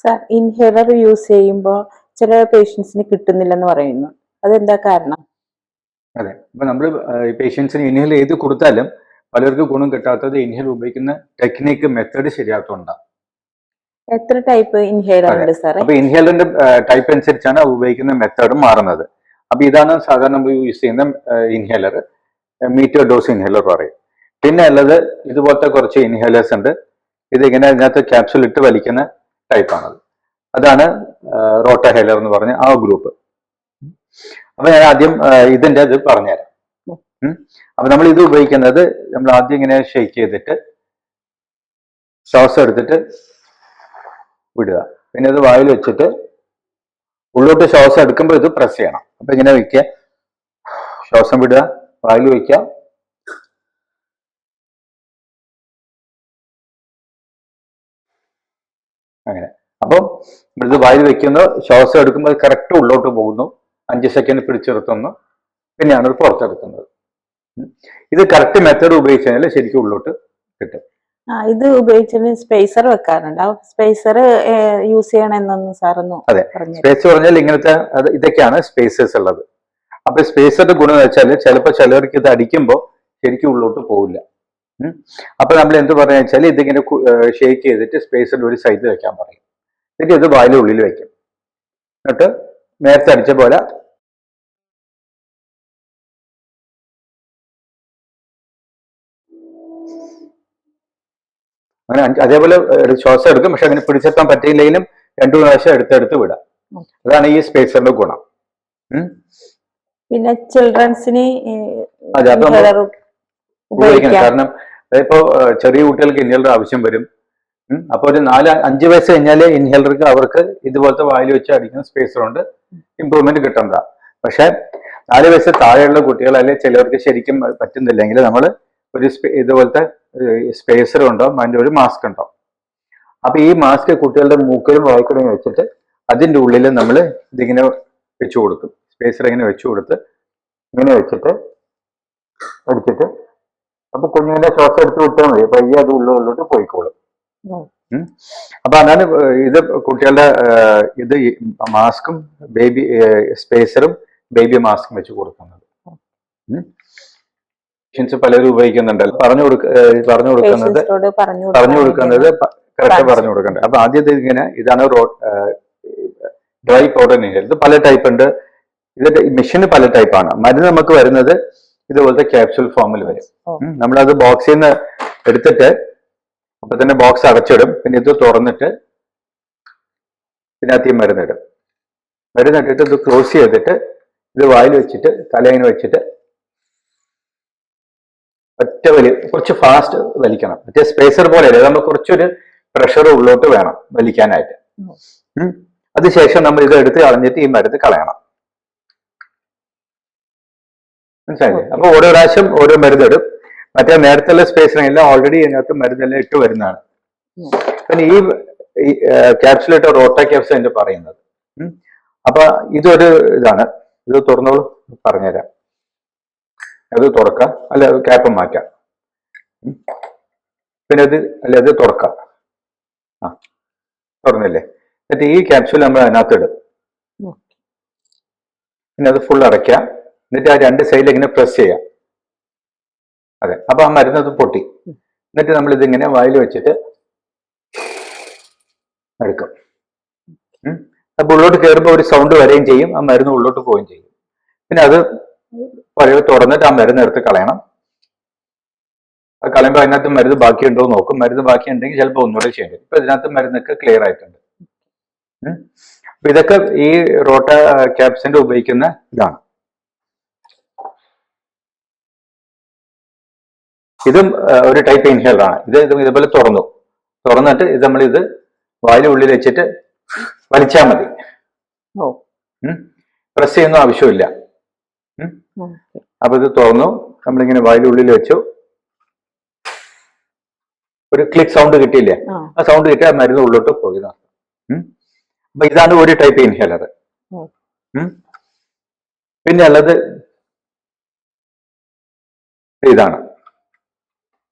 Sir inhaler use ചെയ്യുമ്പോൾ ചില പേഷ്യൻസിന് കിട്ടുന്നില്ലെന്ന് പറയുന്നു. അതെന്താ കാരണം? അതെ. ഇപ്പൊ നമ്മൾ പേഷ്യൻസിന് ഇൻഹേൽ ചെയ്ത് കൊടുത്താലും പലർക്കും ഗുണം കിട്ടാത്തത് ഇൻഹേൽ ഉപയോഗിക്കുന്ന ടെക്നിക്ക് മെത്തേഡ് ശരിയാത്തോണ്ടാണ് എത്ര ടൈപ്പ് ഇൻഹേലർ. ഉണ്ട് സാർ അപ്പൊ ഇൻഹേലറിന്റെ ടൈപ്പ് അനുസരിച്ചാണ് ഉപയോഗിക്കുന്ന മെത്തേഡ് മാറുന്നത്. അപ്പൊ ഇതാണ് സാധാരണ നമ്മൾ യൂസ് ചെയ്യുന്ന ഇൻഹേലർ മീറ്റർ ഡോസ് ഇൻഹേലർ പറയും. പിന്നെ ഉള്ളത് ഇതുപോലത്തെ കുറച്ച് ഇൻഹേലേഴ്സ് ഉണ്ട്. ഇതിങ്ങനെ ഇതിനകത്ത് ക്യാപ്സുൽ ഇട്ട് വലിക്കുന്ന ടൈപ്പാണത്. അതാണ് റോട്ട ഹെലർ എന്ന് പറഞ്ഞ ആ ഗ്രൂപ്പ് അപ്പൊ ഞാൻ ആദ്യം ഇതിന്റെ ഇത് പറഞ്ഞുതരാം. അപ്പൊ നമ്മൾ ഇത് ഉപയോഗിക്കുന്നത് നമ്മൾ ആദ്യം ഇങ്ങനെ ഷെയ്ക്ക് ചെയ്തിട്ട് ശ്വാസം എടുത്തിട്ട് വിടുക. പിന്നെ ഇത് വായിൽ വെച്ചിട്ട് ഉള്ളോട്ട് ശ്വാസം എടുക്കുമ്പോൾ ഇത് പ്രസ് ചെയ്യണം. അപ്പൊ ഇങ്ങനെ വെക്കുക. ശ്വാസം വിടുക. വായിൽ വെക്കുക അങ്ങനെ അപ്പം മൃദു വായിൽ വെക്കുന്നു. ശ്വാസം എടുക്കുമ്പോൾ കറക്റ്റ് ഉള്ളോട്ട് പോകുന്നു. അഞ്ച് സെക്കൻഡ് പിടിച്ചെടുത്തുന്നു പിന്നെയാണ് അത് പുറത്തെടുക്കുന്നത്. ഇത് കറക്റ്റ് മെത്തേഡ് ഉപയോഗിച്ച് കഴിഞ്ഞാൽ ശരിക്കും ഉള്ളോട്ട് കിട്ടും. ആ ഇത് ഉപയോഗിച്ചിട്ട് സ്പേസർ വെക്കാറുണ്ട്. ആ സ്പേസർ യൂസ് ചെയ്യണമെന്നൊന്ന് സാറൊന്ന് അതെ. സ്പേസ് പറഞ്ഞാൽ ഇങ്ങനത്തെ ഇതൊക്കെയാണ് സ്പേസസ് ഉള്ളത്. അപ്പൊ സ്പേസറിന്റെ ഗുണം എന്ന് വെച്ചാൽ ചിലപ്പോൾ ചിലർക്ക് ഇത് അടിക്കുമ്പോൾ ശരിക്കും ഉള്ളോട്ട് പോവില്ല. അപ്പൊ നമ്മൾ എന്ത് പറഞ്ഞാൽ വെച്ചാൽ ഇതിങ്ങനെ ഷേക്ക് ചെയ്തിട്ട് സ്പേസറിന്റെ ഒരു സൈഡിൽ വെക്കാൻ പറയും. എന്നിട്ട് ഇത് വായിലെ ഉള്ളിൽ വെക്കും എന്നിട്ട് നേരത്തെ അടിച്ച പോലെ അങ്ങനെ അതേപോലെ ശ്വാസം എടുക്കും. പക്ഷെ അങ്ങനെ പിടിച്ചെത്താൻ പറ്റിയില്ലെങ്കിലും രണ്ടു പ്രാവശ്യം എടുത്തെടുത്ത് വിടാം. അതാണ് ഈ സ്പേസറിന്റെ ഗുണം. പിന്നെ ചിൽഡ്രൻസിന് ഉപയോഗിക്കണം ഉപയോഗിക്കാം. കാരണം ഇപ്പോ ചെറിയ കുട്ടികൾക്ക് ഇൻഹേലർ ആവശ്യം വരും. ഉം. അപ്പൊ ഒരു നാല് അഞ്ച് വയസ്സ് കഴിഞ്ഞാൽ ഇൻഹേലർക്ക് അവർക്ക് ഇതുപോലത്തെ വായിൽ വെച്ച് അടിക്കുന്ന സ്പേസർ കൊണ്ട് ഇമ്പ്രൂവ്മെന്റ് കിട്ടണ്ട. പക്ഷെ നാല് വയസ്സ് താഴെയുള്ള കുട്ടികൾ അല്ലെങ്കിൽ ചിലവർക്ക് ശരിക്കും പറ്റുന്നില്ലെങ്കിൽ നമ്മൾ ഒരു ഇതുപോലത്തെ സ്പേസർ ഉണ്ടോ? അതിന്റെ ഒരു മാസ്ക് ഉണ്ടാവും അപ്പൊ ഈ മാസ്ക് കുട്ടികളുടെ മൂക്കിലും വായിക്കലും വെച്ചിട്ട് അതിന്റെ ഉള്ളിൽ നമ്മൾ ഇതിങ്ങനെ വെച്ചു കൊടുക്കും. സ്പേസർ ഇങ്ങനെ വെച്ചു കൊടുത്ത് ഇങ്ങനെ വെച്ചിട്ട് അടിച്ചിട്ട് അപ്പൊ കുഞ്ഞിന്റെ ശ്വാസം എടുത്ത് വിട്ടാൽ മതി. പയ്യെ അത് ഉള്ളിലോട്ട് പോയിക്കോളും. അപ്പൊ അതാണ് ഇത് കുട്ടികളുടെ ഇത് മാസ്കും ബേബി സ്പേസറും ബേബി മാസ്കും വെച്ച് കൊടുക്കുന്നത്. മെഷീൻസ് പലരും ഉപയോഗിക്കുന്നുണ്ട് പറഞ്ഞു കൊടുക്ക പറഞ്ഞു കൊടുക്കുന്നത് പറഞ്ഞു കൊടുക്കുന്നത് കറക്റ്റ് പറഞ്ഞു കൊടുക്കണ്ടേ. അപ്പൊ ആദ്യത്തെ ഇങ്ങനെ ഇതാണ് ഡ്രൈ പൗഡർ ഇത് പല ടൈപ്പ് ഉണ്ട്. ഇതിന്റെ മെഷീന് പല ടൈപ്പാണ് മരുന്ന് നമുക്ക് വരുന്നത് ഇതുപോലത്തെ ക്യാപ്സ്യൂൾ ഫോമിൽ വരും. നമ്മളത് ബോക്സിൽ നിന്ന് എടുത്തിട്ട് അപ്പൊ തന്നെ ബോക്സ് അടച്ചിടും. പിന്നെ ഇത് തുറന്നിട്ട് ഇതിനകത്ത് മരുന്നിടും മരുന്നിട്ടിട്ട് ഇത് ക്ലോസ് ചെയ്തിട്ട് ഇത് വായിൽ വെച്ചിട്ട് തലയിന് വെച്ചിട്ട് ഒറ്റ വലി കുറച്ച് ഫാസ്റ്റ് വലിക്കണം. മറ്റേ സ്പേസർ പോലെ അല്ലേ നമ്മൾ കുറച്ചൊരു പ്രഷർ ഉള്ളോട്ട് വേണം വലിക്കാനായിട്ട്. അതിനുശേഷം നമ്മൾ ഇത് എടുത്ത് കളഞ്ഞിട്ട് ഈ മരുന്ന് കളയണം. മനസ്സിലായില്ലേ. അപ്പൊ ഓരോ പ്രാവശ്യം ഓരോ മരുന്നിടും മറ്റേ നേരത്തെ സ്പേസിനെല്ലാം ഓൾറെഡി ഇതിനകത്ത് മരുന്നെല്ലാം ഇട്ട് വരുന്നതാണ്. പിന്നെ ഈ ക്യാപ്സുലേറ്റ് റോട്ട ക്യാപ്സ് എന്ന് പറയുന്നത്. അപ്പൊ ഇതൊരു ഇതാണ്. ഇത് തുറന്നോളൂ പറഞ്ഞുതരാം. അത് തുറക്കാം. അല്ല ക്യാപ്പ് മാറ്റാം. പിന്നെ അത് അല്ല അത് തുറക്കാം. ആ തുറന്നില്ലേ? എന്നിട്ട് ഈ ക്യാപ്സ്യൂൾ നമ്മൾ അതിനകത്ത് ഇടും ഉം. പിന്നെ അത് ഫുൾ അടയ്ക്കാം. എന്നിട്ട് ആ രണ്ട് സൈഡിൽ ഇങ്ങനെ പ്രസ് ചെയ്യാം. അതെ അപ്പൊ ആ മരുന്ന് അത് പൊട്ടി എന്നിട്ട് നമ്മൾ ഇതിങ്ങനെ വായിൽ വെച്ചിട്ട് എടുക്കും. അപ്പൊ ഉള്ളോട്ട് കയറുമ്പോൾ ഒരു സൗണ്ട് വരികയും ചെയ്യും ആ മരുന്ന് ഉള്ളോട്ട് പോവുകയും ചെയ്യും. പിന്നെ അത് പഴയ തുറന്നിട്ട് ആ മരുന്ന് എടുത്ത് കളയണം. അത് കളയുമ്പോൾ അതിനകത്ത് മരുന്ന് ബാക്കിയുണ്ടോ എന്ന് നോക്കും. മരുന്ന് ബാക്കിയുണ്ടെങ്കിൽ ചിലപ്പോൾ ഒന്നുകൂടെ ചെയ്യേണ്ടി ഇപ്പൊ ഇതിനകത്ത് മരുന്നൊക്കെ ക്ലിയർ ആയിട്ടുണ്ട്. അപ്പൊ ഇതൊക്കെ ഈ റോട്ട ക്യാപ്സിന്റെ ഉപയോഗിക്കുന്ന ഇതാണ്. ഇതും ഒരു ടൈപ്പ് ഇൻഹേലർ ആണ്. ഇത് ഇത് ഇതുപോലെ തുറന്നു. തുറന്നിട്ട് ഇത് നമ്മൾ ഇത് വായിലെ ഉള്ളിൽ വെച്ചിട്ട് വലിച്ചാൽ മതി. പ്രസ് ചെയ്യുന്ന ആവശ്യമില്ല. അപ്പൊ ഇത് തുറന്നു. നമ്മളിങ്ങനെ വായിലെ ഉള്ളിൽ വെച്ചു. ഒരു ക്ലിക്ക് സൗണ്ട് കിട്ടിയില്ലേ? ആ. സൗണ്ട് കിട്ടിയ മരുന്ന് ഉള്ളോട്ട് പോയി. അപ്പൊ ഇതാണ് ഒരു ടൈപ്പ് ഇൻഹേലർ. പിന്നെ ഉള്ളത് ഇതാണ്.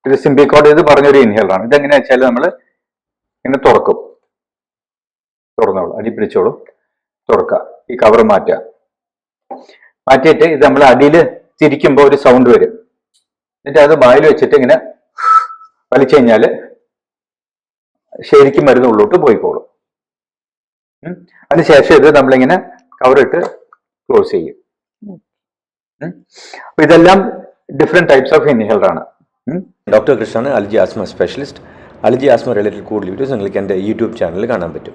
ഇത് സിംബിക്കോഡ് ഇത് പറഞ്ഞൊരു ഇൻഹേലർ ആണ്. ഇതെങ്ങനെയാ വെച്ചാൽ നമ്മൾ ഇങ്ങനെ തുറക്കും. തുറന്നോളൂ. അടി പിടിച്ചോളൂ. തുറക്കുക. ഈ കവർ മാറ്റുക. മാറ്റിയിട്ട് ഇത് നമ്മൾ അടിയിൽ തിരിക്കുമ്പോൾ ഒരു സൗണ്ട് വരും. എന്നിട്ട് അത് വായിൽ വെച്ചിട്ട് ഇങ്ങനെ വലിച്ചു കഴിഞ്ഞാൽ ശരിക്കും മരുന്ന് ഉള്ളോട്ട് പോയിക്കോളും. അതിനുശേഷം ഇത് നമ്മളിങ്ങനെ കവറിട്ട് ക്ലോസ് ചെയ്യും. ഇതെല്ലാം ഡിഫറെന്റ് ടൈപ്സ് ഓഫ് ഉം. Doctor Krishnan allergy asthma specialist. Allergy asthma related കൂടുതൽ വീഡിയോസ് നിങ്ങൾക്ക് എന്റെ യൂട്യൂബ് ചാനലിൽ കാണാൻ പറ്റും.